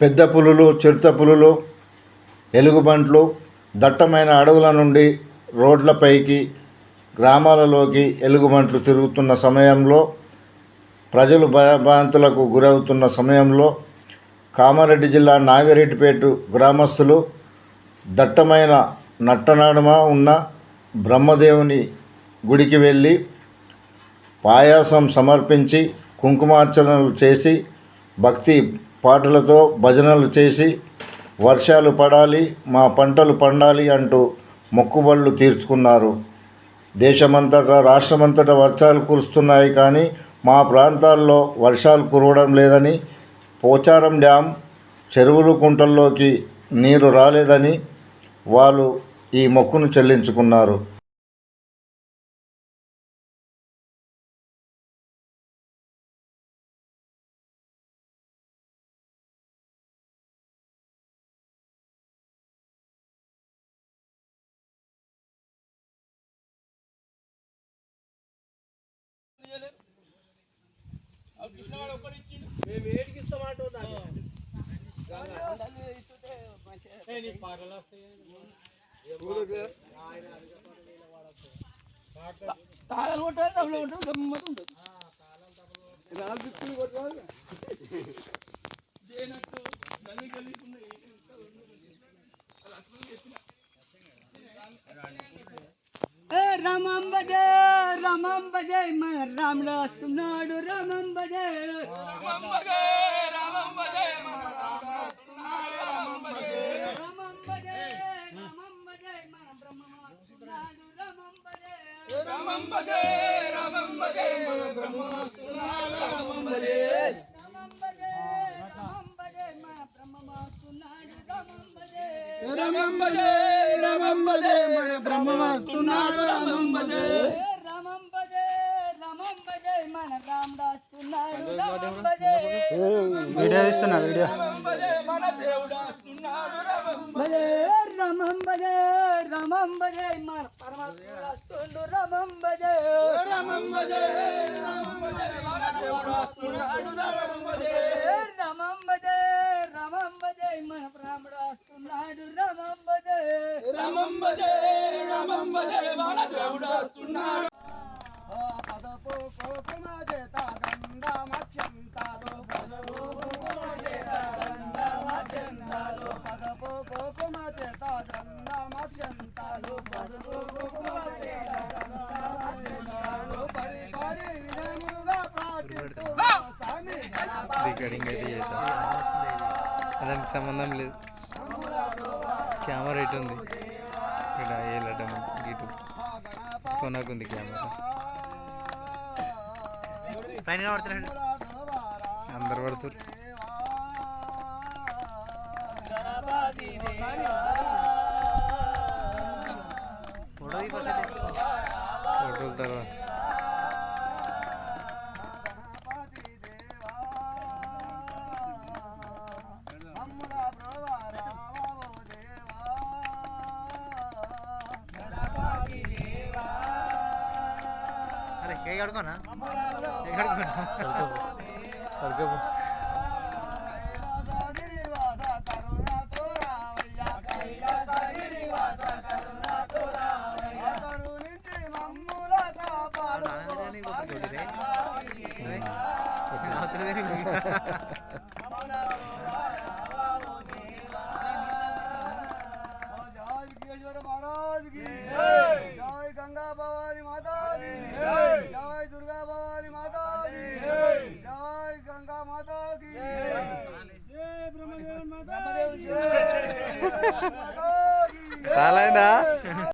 పెద్ద పులులు చిరుత పులులు ఎలుగుబంట్లు దట్టమైన అడవుల నుండి రోడ్లపైకి గ్రామాలలోకి ఎలుగుబంట్లు తిరుగుతున్న సమయంలో ప్రజలు భయభ్రాంతులకు గురవుతున్న సమయంలో కామారెడ్డి జిల్లా నాగిరెడ్డిపేట గ్రామస్తులు దట్టమైన నట్టనాడమ ఉన్న బ్రహ్మదేవుని గుడికి వెళ్ళి పాయాసం సమర్పించి కుంకుమార్చనలు చేసి భక్తి పాటలతో భజనలు చేసి వర్షాలు పడాలి మా పంటలు పండాలి అంటూ మొక్కుబళ్ళు తీర్చుకున్నారు. దేశమంతటా రాష్ట్రమంతటా వర్షాలు కురుస్తున్నాయి కానీ మా ప్రాంతాల్లో వర్షాలు కురవడం లేదని పోచారం డ్యామ్ చెరువులు కుంటల్లోకి నీరు రాలేదని వాళ్ళు ఈ మొక్కును చెల్లించుకున్నారు. మేము ఏడికి ఇస్తామంటావు దాన్ని. తాళాలు కొట్టాలి డబ్బులు కొట్టాలి గమ్మత్తు ఉంటుంది. దేనట్టు గల్లి గల్లి ఉన్నాయి. ఏ రామం భజే రామం భజే మన రాముడు వస్తున్నాడు రామం భజే రామం భజే, రామం భజే, మన రామ వస్తున్నాడు, రామం భజే. రామం భజే రామం భజే మన బ్రహ్మ భజే మన రాముడు వస్తున్నాడు రామం భజే వీడియో తీస్తున్నా వీడియో. రామం భజే, మన దేవుడు వస్తున్నాడు, రామం భజే మన పరమాత్ముడు వస్తుండు రామం భజే రామం భజే, రికార్డింగ్ అయితే చేద్దాం. దానికి సంబంధం లేదు. కెమెరా ఇటు ఉంది. ఇక్కడ ఏలటం ఇటు. కొనకుంది కెమెరా అందరు వదులుతారు అరే కేక్ అడుకోనా जय गंगा भवानी माता जय दुर्गा भवानी माता जय गंगा माता की जय ब्रह्मदेव माता की साला